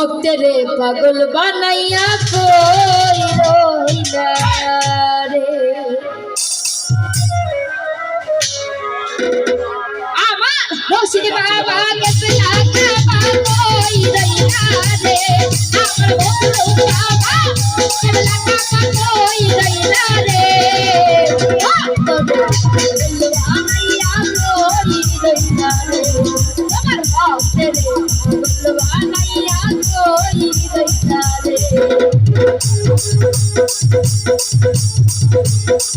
हो तेरे पागल बनैया कोई रोहिला रे আমার রশিদ বাবা কে পেলা বাবা কই রইলা রে আমার বাবা পেলা বাবা কই রইলা রে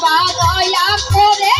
বাবা দয়া করে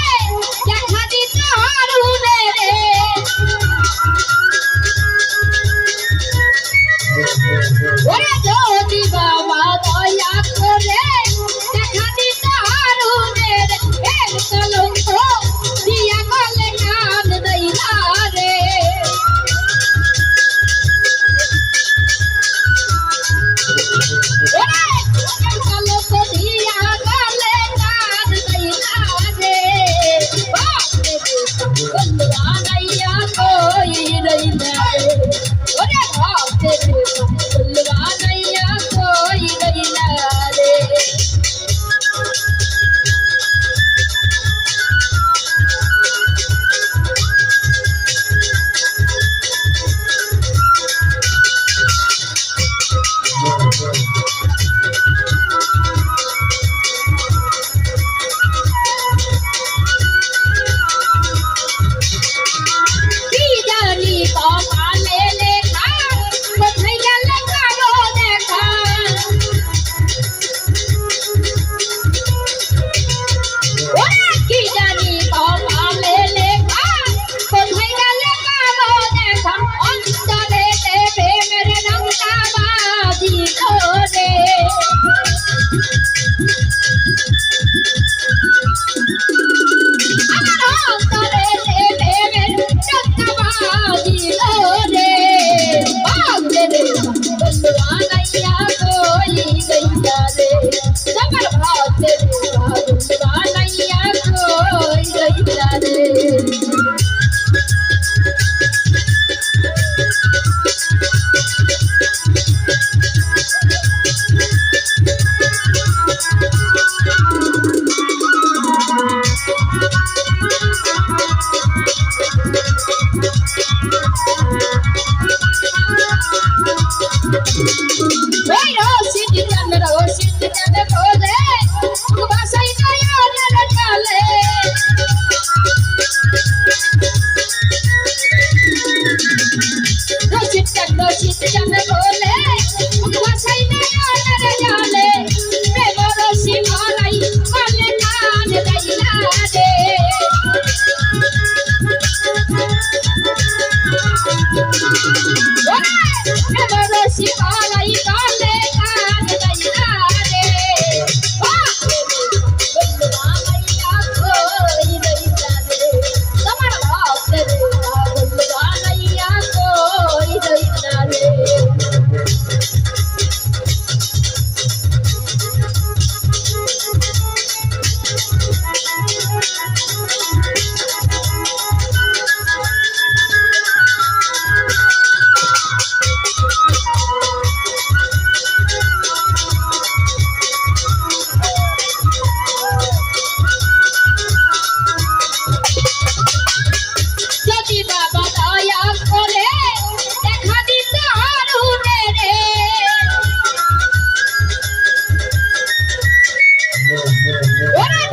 What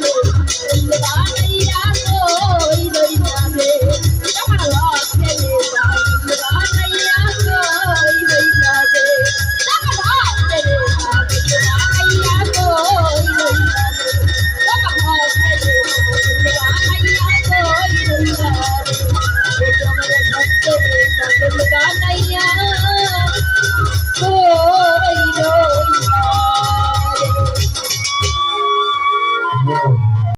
ভক্তের